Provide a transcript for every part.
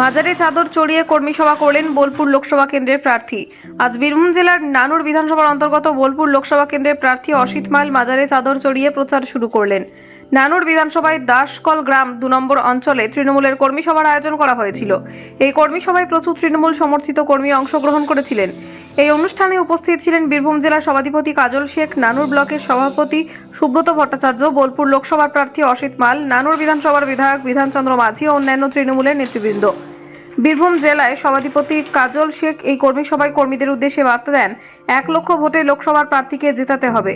মাজারে চাদর চড়িয়ে কর্মী সভা করলেন বোলপুর লোকসভা কেন্দ্রের প্রার্থী। আজ বীরভূম জেলার নানুর বিধানসভার অন্তর্গত বোলপুর লোকসভা কেন্দ্রের প্রার্থী অসিত মাইল মাজারে চাদর চড়িয়ে প্রচার শুরু করলেন। নানুর বিধানসভায় দাসকল গ্রাম দু নম্বর অঞ্চলে তৃণমূলের কর্মী সভার আয়োজন করা হয়েছিল। এই কর্মী সভায় প্রচুর তৃণমূল সমর্থিত কর্মী অংশগ্রহণ করেছিলেন। এই অনুষ্ঠানে উপস্থিত ছিলেন বীরভূম জেলার সভাধিপতি কাজল শেখ, নানুর ব্লকের সভাপতি সুব্রত ভট্টাচার্য, বোলপুর লোকসভার প্রার্থী অসিত মাল, নানুর বিধানসভার বিধায়ক বিধানচন্দ্র মাঝি ও অন্যান্য তৃণমূলের নেতৃবৃন্দ। বীরভূম জেলায় সভাধিপতি কাজল শেখ এই কর্মী সভায় কর্মীদের উদ্দেশ্যে বার্তা দেন, এক লক্ষ ভোটে লোকসভার প্রার্থীকে জেতাতে হবে।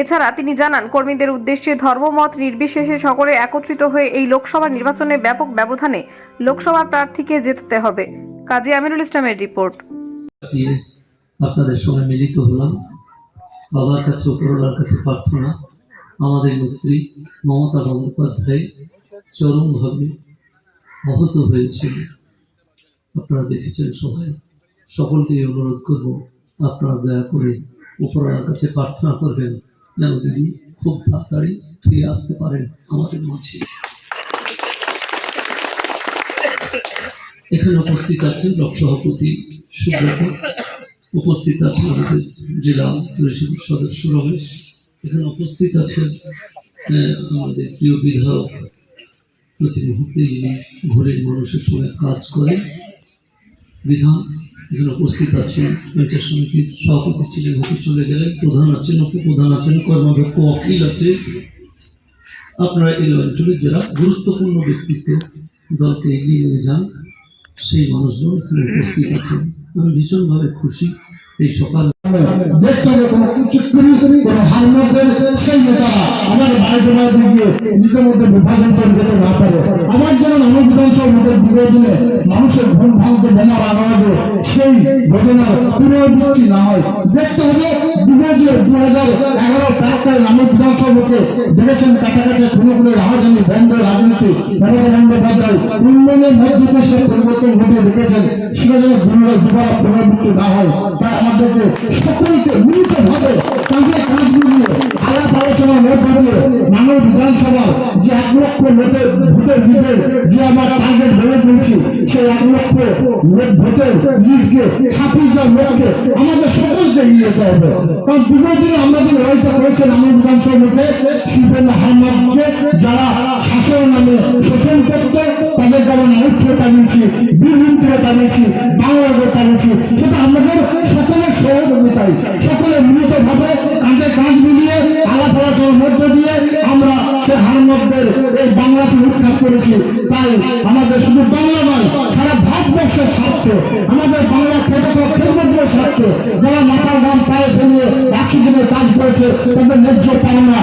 এছাড়া তিনি জানান, কর্মীদের উদ্দেশ্যে ধর্মমত নির্বিশেষে সকলে একত্রিত হয়ে এই লোকসভা নির্বাচনে ব্যাপক ব্যবধানে লোকসভার প্রার্থীকে জেতাতে হবে। কাজী আমিরুল ইসলামের রিপোর্ট। আপনাদের সঙ্গে মিলিত হলাম। বাবার কাছে উপরওয়ালার কাছে প্রার্থনা। আমাদের নেত্রী মমতা বন্দ্যোপাধ্যায় চরমভাবে আহত হয়েছিল। আপনারা দেখেছেন সবাই। সকলকেই অনুরোধ করব, আপনারা দয়া করে উপরওয়ালার কাছে প্রার্থনা করবেন যেন দিদি খুব তাড়াতাড়ি ফিরে আসতে পারেন আমাদের মাঝে। এখানে উপস্থিত আছেন ব্লক সভাপতি সুব্রত, উপস্থিত আছেন আমাদের জেলা পরিষদ সদস্য রমেশ, এখানে উপস্থিত আছেন আমাদের প্রিয় বিধায়ক প্রতি মুহূর্তে যিনি ঘরের মানুষের সঙ্গে কাজ করেন। বিধান এখানে উপস্থিত আছেন পঞ্চায়েত সমিতির সভাপতি ছিলেন হতে চলে গেলেন, প্রধান আছেন, উপপ্রধান আছেন, কর্মাধ্যক্ষ অখিল আছে আপনারা এই অঞ্চলে যারা গুরুত্বপূর্ণ ব্যক্তিত্ব, দলকে এগিয়ে নিয়ে যান, সেই মানুষজন এখানে উপস্থিত আছেন। আমি ভীষণভাবে খুশি এই সকাল দেখতে হবে কোনো কুচুক্রি, কোনো হারমাদের সেই নেতারা আমার বাইরে বাইরে গিয়ে নিজের মধ্যে বিভাজন করে যেতে না পারে। আমার যেমন আমার বিধানসভা দু হাজার এগারো তার আমার বিধানসভা দেখেছেন কাটাকাটি খুনে খুনে রাজধানী বন্ধ রাজনীতি মমতা বন্দ্যোপাধ্যায় উন্নয়নের মধ্যে সে পরিবর্তন ঘটিয়ে দেখেছেন সেটা যেন পুনরায় দুবার পুনরাবৃত্তি না হয়, তাই আমাদেরকে সকলকে মিলিত ভাবে তাদের কাজ মিলিয়ে আলাপ আলোচনার মধ্য দিয়ে মানব বিধানসভার যে এক লক্ষ ভোটের ভোটের লিডের যে আমরা টার্গেট বেড়ে দিয়েছি, সেই এক লক্ষ লোক ভোটের লিডকে ছাব্বিশ জন আমাদের যারা শাসন নামে শোষণ করত তাদেরকে আমরা উঠে টানিয়েছি বীরভূমকে টানিয়েছি বাংলাকে টানিয়েছি সেটা আমাদের সকলের সহযোগিতায় সকলে মিলিত ভাবে কাঁধে কাঁধ মিলিয়ে, আলাপ আলোচনার মধ্য দিয়ে বাংলা বাংলা তাদের ন্যায্য পাওনা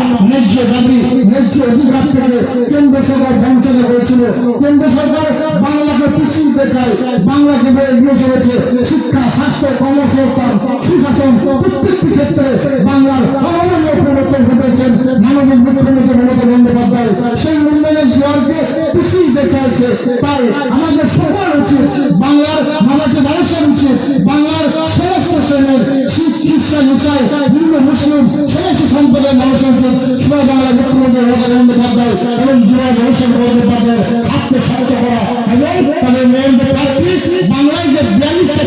করেছিল কেন্দ্র সরকার বাংলাকে পিছিয়ে চায়। বাংলা যেভাবে এগিয়ে চলেছে। শিক্ষা, স্বাস্থ্য, কর্মসংস্থান, সুশাসন প্রত্যেকটি ক্ষেত্রে বাংলার অনন্য পরিবর্তন ঘটেছেন মানবিক মুখ্যমন্ত্রী মমতা বন্দ্যোপাধ্যায় সেই উন্নয়নের জোয়ারকে পিছিয়ে চাইছে, তাই আমাদের সবার উচিত বাংলার আমাদের মানুষের উচিত। বাংলার সমস্ত শ্রেণির শিখ খ্রিস্টান হিন্দু মুসলিম সমস্ত সম্প্রদায়ের মানুষের উচিত। সবাই বাংলা মুখ্যমন্ত্রী মমতা বন্দ্যোপাধ্যায়। বাংলায় যে বিয়াল্লিশটা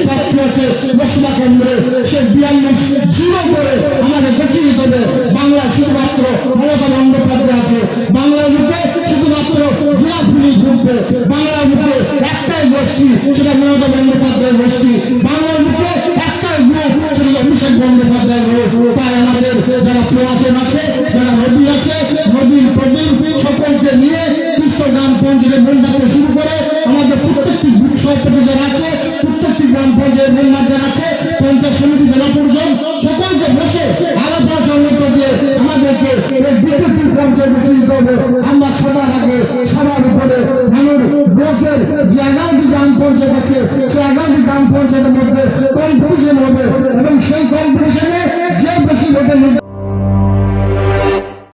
ব্লকের যে এগারোটি গ্রাম পঞ্চায়েত আছে, সেই এগারোটি গ্রাম পঞ্চায়েতের মধ্যে কম্পিটিশন হবে এবং সেই কম্পিটিশনে